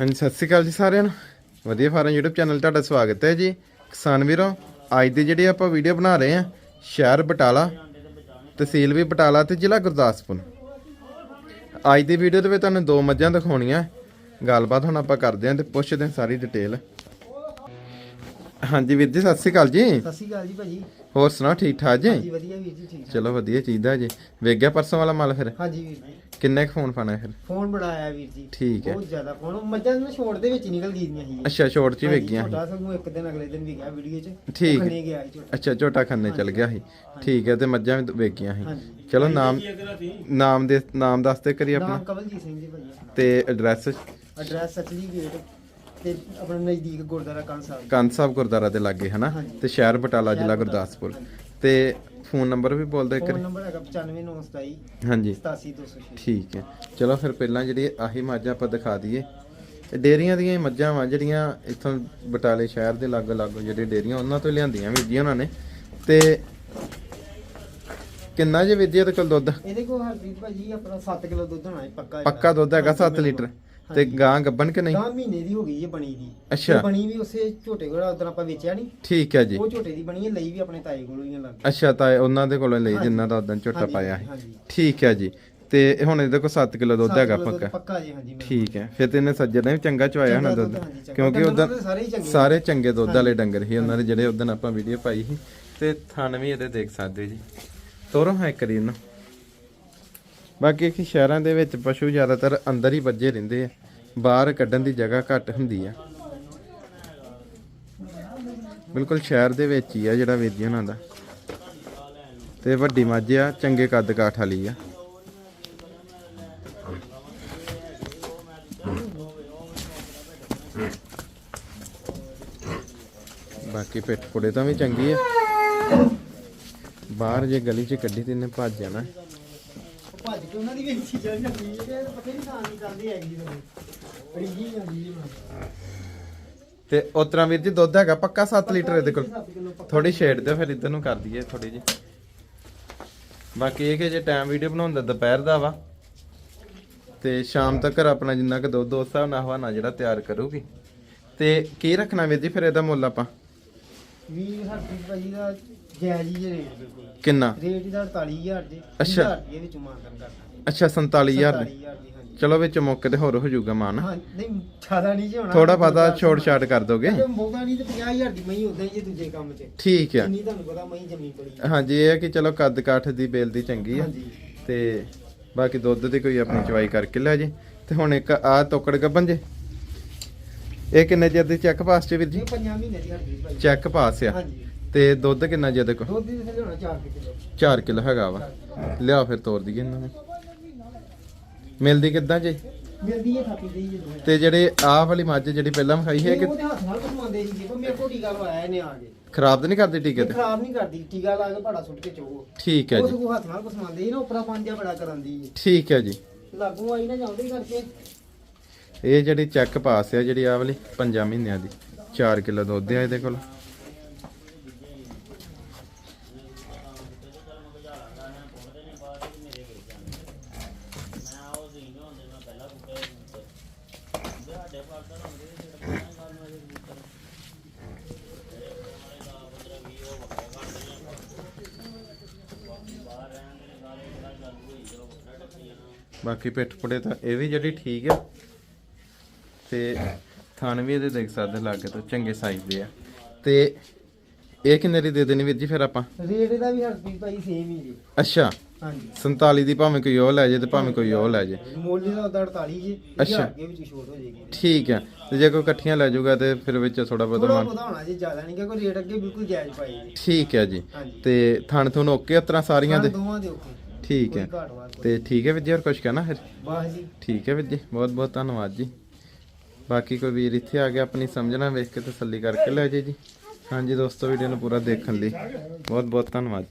ਹਾਂਜੀ ਸਤਿ ਸ਼੍ਰੀ ਅਕਾਲ ਜੀ ਸਾਰਿਆਂ ਨੂੰ। ਵਧੀਆ ਫਾਰਮ YouTube ਚੈਨਲ ਤੁਹਾਡਾ ਸਵਾਗਤ ਹੈ ਜੀ। ਕਿਸਾਨ ਵੀਰੋ ਅੱਜ ਦੀ ਜਿਹੜੀ ਆਪਾਂ ਵੀਡੀਓ ਬਣਾ ਰਹੇ ਹਾਂ ਸ਼ਹਿਰ ਬਟਾਲਾ ਤਹਿਸੀਲ ਵੀ ਬਟਾਲਾ ਤੇ ਜ਼ਿਲ੍ਹਾ ਗੁਰਦਾਸਪੁਰ। ਅੱਜ ਦੀ ਵੀਡੀਓ ਦੇ ਵਿੱਚ ਤੁਹਾਨੂੰ ਦੋ ਮੱਝਾਂ ਦਿਖਾਉਣੀਆਂ। ਗੱਲਬਾਤ ਹੁਣ ਆਪਾਂ ਕਰਦੇ ਹਾਂ ਤੇ ਪੁੱਛਦੇ ਹਾਂ ਸਾਰੀ ਡਿਟੇਲ ਹਾਂਜੀ ਵੀਰ ਜੀ ਸਤਿ ਸ਼੍ਰੀ ਅਕਾਲ ਜੀ। ਸਤਿ ਸ਼੍ਰੀ ਅਕਾਲ ਜੀ ਭਾਜੀ। ਹੋਰ ਸੁਣਾਓ ਠੀਕ ਠਾਕ ਜੀ? ਜੀ ਵਧੀਆ ਵੀਰ ਜੀ ਠੀਕ ਚਲੋ ਵਧੀਆ ਚਾਹੀਦਾ ਜੀ। ਵੇਖ ਗਿਆ ਪਰਸੋਂ ਵਾਲਾ ਮਾਲ ਫਿਰ? ਹਾਂਜੀ ਵੀਰ ਜੀ। ਕਿੰਨੇ ਕੁ ਫੋਨ ਪਾਣਾ ਫਿਰ? ਫੋਨ ਬੜਾ ਆਇਆ ਵੀਰ ਜੀ। ਠੀਕ ਹੈ। ਬਹੁਤ ਜ਼ਿਆਦਾ ਫੋਨ। ਮੱਝਾਂ ਨੂੰ ਛੋੜ ਦੇ ਵਿੱਚ ਨਿਕਲ ਗਈਆਂ ਸੀ ਅੱਛਾ ਸ਼ੋਰਟ ਚ ਹੀ ਵੇਖ ਗਿਆ ਛੋਟਾ ਸਗੋਂ ਇੱਕ ਦਿਨ ਅਗਲੇ ਦਿਨ ਵੀ ਗਿਆ ਵੀਡੀਓ 'ਚ। ਠੀਕ। ਹੈ। ਖੰਨੇ ਗਿਆ ਸੀ ਛੋਟਾ। ਅੱਛਾ ਝੋਟਾ ਖੰਨੇ ਚਲ ਗਿਆ ਸੀ। ਠੀਕ ਹੈ ਤੇ ਮੱਝਾਂ ਵੀ ਵੇਖੀਆਂ ਸੀ। ਹਾਂਜੀ। ਚਲੋ ਨਾਮ ਨਾਮ ਦੇ ਨਾਮ ਦੱਸਦੇ ਕਰੀ ਆਪਣਾ। ਨਾਮ ਕਵਲਜੀਤ ਸਿੰਘ ਜੀ ਭਾਜੀ ਤੇ ਐਡਰੈਸ ਐਡਰੈਸ ਸਚਲੀ ਗੇਟ ਤੇ ਆਪਣਾ ਨਜ਼ਦੀਕ ਗੁਰਦੁਆਰਾ ਕੰਨ ਸਾਹਿਬ। ਕੰਨ ਸਾਹਿਬ ਗੁਰਦਾਰਾ ਦੇ ਲਾਗੇ ਹਨਾ? ਹਾਂਜੀ। ਤੇ ਸ਼ਹਿਰ ਬਟਾਲਾ ਜ਼ਿਲ੍ਹਾ ਗੁਰਦਾਸਪੁਰ। ਤੇ ਫੋਨ ਨੰਬਰ ਵੀ ਬੋਲ ਦੇ ਫੋਨ ਕਰੀ ਨੰਬਰ ਹੈਗਾ 95927 ਹਾਂਜੀ। 87206 ਠੀਕ ਹੈ। ਚਲੋ ਫਿਰ ਪਹਿਲਾਂ ਜਿਹੜੀ ਆਹੀ ਮੱਝ ਆਪਾਂ ਦਿਖਾ ਦਈਏ। ਤੇ ਡੇਰੀਆਂ ਦੀਆਂ ਹੀ ਮੱਝਾਂ ਵਾ ਜਿਹੜੀਆਂ ਇੱਥੋਂ ਬਟਾਲੇ ਸ਼ਹਿਰ ਦੇ ਲਾਗੋ ਲਾਗੋ ਜਿਹੜੇ ਡੇਰੀਆਂ ਉਹਨਾਂ ਤੋਂ ਲਿਆਂਦੀਆਂ ਵੀਰ ਜੀ ਉਹਨਾਂ ਨੇ। ਤੇ ਕਿੰਨਾ ਜੇ ਵੀਰ ਜੀ ਇਹਦੇ ਕੋਲ ਦੁੱਧ? ਇਹਦੇ ਕੋਲ ਹਰਪ੍ਰੀਤ ਭਾਜੀ ਆਪਣਾ 7 ਕਿਲੋ ਦੁੱਧ ਹੋਣਾ ਹੈ ਪੱਕਾ ਪੱਕਾ ਦੁੱਧ ਹੈਗਾ 7 ਲੀਟਰ। ਤੇ ਗਾਂ ਗੱਬਣ ਕਿ ਨਹੀਂ? 10 ਮਹੀਨੇ ਦੀ ਹੋ ਗਈ ਹੈ ਬਣੀ ਦੀ। ਅੱਛਾ। ਤੇ ਬਣੀ ਵੀ ਉਸੇ ਝੋਟੇ ਕੋਲ ਉਦੋਂ ਆਪਾਂ ਵੇਚਿਆ ਨਹੀਂ। ਠੀਕ ਹੈ ਜੀ। ਉਹ ਝੋਟੇ ਦੀ ਬਣੀ ਹੈ ਲਈ ਵੀ ਆਪਣੇ ਤਾਏ ਕੋਲੋਂ ਹੀ ਆ ਲੱਗ। ਅੱਛਾ ਤਾਂ ਉਹਨਾਂ ਦੇ ਕੋਲੋਂ ਲਈ। ਜਿੰਨਾ ਦਾ ਉਦੋਂ ਝੋਟਾ ਹਾਂਜੀ, ਪਾਇਆ ਸੀ। ਹਾਂਜੀ। ਠੀਕ ਹੈ ਜੀ। ਤੇ ਹੁਣ ਇਹਦੇ ਕੋਲ 7 ਕਿਲੋ ਦੁੱਧ ਹੈਗਾ ਪੱਕਾ। ਪੱਕਾ ਜੀ ਹਾਂਜੀ ਮੇਰੇ ਠੀਕ ਹੈ। ਫਿਰ ਤੇ ਇਹਨੇ ਸੱਜਣ ਨੇ ਵੀ ਚੰਗਾ ਚਵਾਇਆ ਹੋਣਾ ਚੰਗਾ ਦੁੱਧ। ਦੁੱਧ, ਹਾਂਜੀ, ਚੰਗਾ। ਕਿਉਂਕਿ ਡੰਗਰ ਉਦੋਂ ਤਾਂ ਸਾਰੇ ਹੀ ਚੰਗੇ। ਸਾਰੇ ਚੰਗੇ ਦੁੱਧ ਵਾਲੇ ਡੰਗਰ ਸੀ ਉਹਨਾਂ ਦੇ ਜਿਹੜੇ ਉਦੋਂ ਆਪਾਂ ਵੀਡੀਓ ਪਾਈ ਸੀ। ਤੇ ਥਣ ਵੀ ਇਹਦੇ ਦੇਖ ਸਕਦੇ ਜੀ। ਤੋਰੋ ਹਾਂ ਇੱਕ ਇਹਨੂੰ ਬਾਕੀ ਕਿ ਸ਼ਹਿਰਾਂ ਦੇ ਵਿੱਚ ਪਸ਼ੂ ਜ਼ਿਆਦਾਤਰ ਅੰਦਰ ਹੀ ਵੱਜੇ ਰਹਿੰਦੇ ਆ, ਬਾਹਰ ਕੱਢਣ ਦੀ ਜਗ੍ਹਾ ਘੱਟ ਹੁੰਦੀ ਆ। ਬਿਲਕੁਲ ਸ਼ਹਿਰ ਦੇ ਵਿੱਚ ਹੀ ਆ ਜਿਹੜਾ ਵੀਰ ਜੀ ਉਹਨਾਂ ਦਾ। ਤੇ ਵੱਡੀ ਮੱਝ ਆ, ਚੰਗੇ ਕੱਦ ਕਾਠ ਵਾਲੀ ਆ। ਬਾਕੀ ਪਿੱਠ ਪੁੜੇ ਤਾਂ ਵੀ ਚੰਗੀ ਆ। ਬਾਹਰ ਜੇ ਗਲੀ 'ਚ ਕੱਢੀ ਤੇ ਇਹਨੇ ਭੱਜ ਜਾਣਾ। ਭੱਜ ਕੇ ਉਹਨਾਂ ਦੀ ਵੀ ਇੱਛੀ ਚੱਲ ਜਾਂਦੀ ਹੈ ਤੇ ਪਤਾ ਨਹੀਂ ਖਾਣ ਨਹੀਂ ਕਰਦੀ ਹੈਗੀ ਉਹ। ਬੜੀ ਜੀ ਜਾਂਦੀ ਹੈ ਤੇ ਉਤਰਾ ਵੀਰ ਜੀ ਦੁੱਧ ਹੈਗਾ ਪੱਕਾ 7 ਲੀਟਰ ਇਹਦੇ ਕੋਲ? 7 ਕਿਲੋ ਪੱਕਾ। ਥੋੜੀ ਛੇੜ ਦਿਓ ਫਿਰ ਇੱਧਰ ਨੂੰ ਕਰ ਦਈਏ ਥੋੜੀ ਜੀ ਬਾਕੀ ਇਹ ਕਿ ਜੇ ਟਾਈਮ ਵੀਡੀਓ ਬਣਾਉਂਦਾ ਦੁਪਹਿਰ ਦਾ ਵਾ ਤੇ ਸ਼ਾਮ ਤੱਕ ਆਪਣਾ ਜਿੰਨਾ ਕਿ ਦੁੱਧ ਉਸ ਹਿਸਾਬ ਨਾਲ ਹਵਾਨਾ ਜਿਹੜਾ ਤਿਆਰ ਕਰੂਗੀ। ਤੇ ਕੀ ਰੱਖਣਾ ਵੀਰ ਜੀ ਫਿਰ ਇਹਦਾ ਮੁੱਲ ਆਪਾਂ? ਵੀ ਹਰਪ੍ਰੀਤ ਭਾਜੀ ਦਾ ਜਾਇਜ਼ ਹੀ ਰੇਟ ਬਿਲਕੁਲ ਕਿੰਨਾ? ਰੇਟ ਇਹਦਾ 48000 ਜੀ ਅੱਛਾ। 1000 ਰੁਪਏ ਵਿੱਚ ਮਾਨਦਨ ਕਰਨਾ ਅੱਛਾ 47000 ਦੇ। 47000 ਦੀ ਹਾਂਜੀ। ਚਲੋ ਵਿੱਚ ਮੌਕੇ ਤੇ ਹੋਰ ਹੋ ਜਾਊਗਾ ਮਾਨ। ਹਾਂ ਨਹੀਂ ਜ਼ਿਆਦਾ ਨਹੀਂ ਜੀ ਹੋਣਾ ਥੋੜਾ ਬਹੁਤਾ ਛੋਟ ਛਾਟ ਕਰ ਦੋਗੇ? ਜੇ ਨਹੀਂ ਤੇ 50000 ਦੀ ਮਈ ਹੁੰਦਾ ਹੀ ਜੇ ਦੂਜੇ ਕੰਮ 'ਚ। ਠੀਕ ਆ। ਇੰਨੀ ਤੁਹਾਨੂੰ ਪਤਾ ਮਈ ਜੰਮੀ ਪੜੀ ਹੈ। ਹਾਂਜੀ ਇਹ ਹੈ ਕਿ ਚਲੋ ਕੱਦ ਕਾਠ ਦੀ ਬੇਲ ਦੀ ਚੰਗੀ ਆ। ਹਾਂਜੀ। ਤੇ ਬਾਕੀ ਦੁੱਧ ਦੀ ਕੋਈ ਆਪਣੀ ਚਵਾਈ ਕਰਕੇ ਲੈ ਜੇ। ਤੇ ਹੁਣ ਇੱਕ ਆ ਤੋਕੜ ਗੱਬਨ ਜੇ। ਇਹ ਕਿੰਨੇ ਚਿਰ ਦੀ ਚੈੱਕ ਪਾਸ ਚ ਵੀਰ ਜੀ? ਇਹ ਪੰਜਾਂ ਮਹੀਨੇ ਦੀ ਹਰਪ੍ਰੀਤ ਭਾਜੀ ਚੈੱਕ ਪਾਸ ਆ। ਹਾਂਜੀ। ਤੇ ਦੁੱਧ ਕਿੰਨਾ ਜੇ ਦੇਖੋ ਦੁੱਧ ਦੀ ਥੱਲੇ ਹੋਣਾ 4 ਕਿਲੋ। 4 ਕਿਲੋ ਹੈਗਾ ਵਾ। ਲਿਆ ਫਿਰ ਤੋਰ ਦਈਏ ਇਹਨਾਂ ਨੂੰ। ਮਿਲਦੀ ਕਿੱਦਾਂ ਜੇ? ਮਿਲਦੀ ਹੈ ਥਾਪੀ ਦੀ ਜੀ ਦੋਵੇਂ ਤੇ ਜਿਹੜੇ ਆਹ ਵਾਲੀ ਮੱਝ ਜਿਹੜੀ ਪਹਿਲਾਂ ਵਿਖਾਈ ਹੈ ਇਹ ਕਿ ਉਹਦੇ ਹੱਥ ਨਾਲ ਕਸਵਾਉਂਦੇ ਸੀ ਪਰ ਮੇਰੇ ਕੋਲ ਟੀਕਾ ਲਵਾਇਆ ਇਹਨੇ ਆ ਕੇ। ਖਰਾਬ ਤਾਂ ਨਹੀਂ ਕਰਦੀ ਟੀਕੇ ਇਹ ਤੇ ਖਰਾਬ ਨਹੀਂ ਕਰਦੀ ਟੀਕਾ ਲਾ ਕੇ ਭਾੜਾ ਸੁੱਟ ਕੇ ਚੋਵੋ ਠੀਕ ਹੈ ਉਸ ਜੀ। ਕੋ ਹੱਥ ਨਾਲ ਕਸਵਾਉਂਦੇ ਸੀ ਨਾ ਉਪਰਾ ਪੰਜਾ ਬੜਾ ਕਰਾਂਦੀ ਠੀਕ ਹੈ ਜੀ। ਲਾਗੂ ਆਈ ਨਾ ਜਾਂਦੇ ਕਰਕੇ। ਇਹ ਜਿਹੜੀ ਚੈੱਕ ਪਾਸ ਆ ਜਿਹੜੀ ਆਹ ਵਾਲੀ 5 ਮਹੀਨਿਆਂ ਦੀ। 4 ਕਿਲੋ ਦੁੱਧ ਆ ਇਹਦੇ ਕੋਲ। ਬਾਕੀ ਪਿੱਠ ਪੁੜੇ ਤਾਂ ਇਹ ਵੀ ਜਿਹੜੀ ਠੀਕ ਆ। ਤੇ ਥਣ ਵੀ ਇਹਦੇ ਦੇਖ ਸਕਦੇ ਲਾਗੇ ਤੋਂ ਚੰਗੇ ਸਾਈਜ਼ ਦੇ ਆ। ਤੇ ਇਹ ਕਿੰਨੇ ਦੀ ਦੇ ਦੇਣੀ ਵੀਰ ਜੀ ਫਿਰ ਆਪਾਂ? ਰੇਟ ਇਹਦਾ ਵੀ ਹਰਪ੍ਰੀਤ ਭਾਈ ਸੇਮ ਹੀ ਜੀ। ਅੱਛਾ। ਹਾਂਜੀ। 47 ਦੀ ਭਾਵੇਂ ਕੋਈ ਉਹ ਲੈ ਜੇ ਤੇ ਭਾਵੇਂ ਕੋਈ ਉਹ ਲੈ ਜੇ। ਮੁੱਲ ਦਾ ਉਹਦਾ 48 ਜੀ। ਅੱਛਾ। ਅੱਗੇ ਵਿੱਚ ਛੋਟ ਹੋ ਜਾਏਗੀ। ਠੀਕ ਆ। ਤੇ ਜੇ ਕੋਈ ਇਕੱਠੀਆਂ ਲੈ ਜਾਊਗਾ ਤੇ ਫਿਰ ਵਿੱਚ ਥੋੜਾ ਬਹੁਤਾ ਮਾਨ ਬਹੁਤਾ ਹੋਣਾ ਜੀ ਜ਼ਿਆਦਾ ਨਹੀਂ ਕਿਉਂਕਿ ਰੇਟ ਅੱਗੇ ਬਿਲਕੁਲ ਜਾਇਜ਼ ਪਾਈ ਜੀ। ਠੀਕ ਹੈ ਜੀ। ਤੇ ਥਣ ਥੁਣ ਓਕੇ ਉਤਰਾ ਸਾਰੀਆਂ ਦੇ? ਹਾਂ, ਦੋਵਾਂ ਦੇ ਓਕੇ। ਠੀਕ ਹੈ। ਤੇ ਠੀਕ ਹੈ ਵੀਰ ਜੀ ਹੋਰ ਕੁਝ ਕਹਿਣਾ ਫਿਰ? ਵਾਹ ਜੀ। ਠੀਕ ਹੈ ਵੀਰ ਜੀ ਬਹੁਤ ਬਹੁਤ ਧੰਨਵਾਦ ਜੀ। ਬਾਕੀ ਕੋਈ ਵੀਰ ਇੱਥੇ ਆ ਗਿਆ ਆਪਣੀ ਸਮਝਣਾ ਵੇਖ ਕੇ ਤਸੱਲੀ ਕਰਕੇ ਲੈ ਜੇ ਜੀ। ਹਾਂਜੀ ਦੋਸਤੋ ਵੀਡੀਓ ਨੂੰ ਪੂਰਾ ਦੇਖਣ ਲਈ ਬਹੁਤ ਬਹੁਤ ਧੰਨਵਾਦ।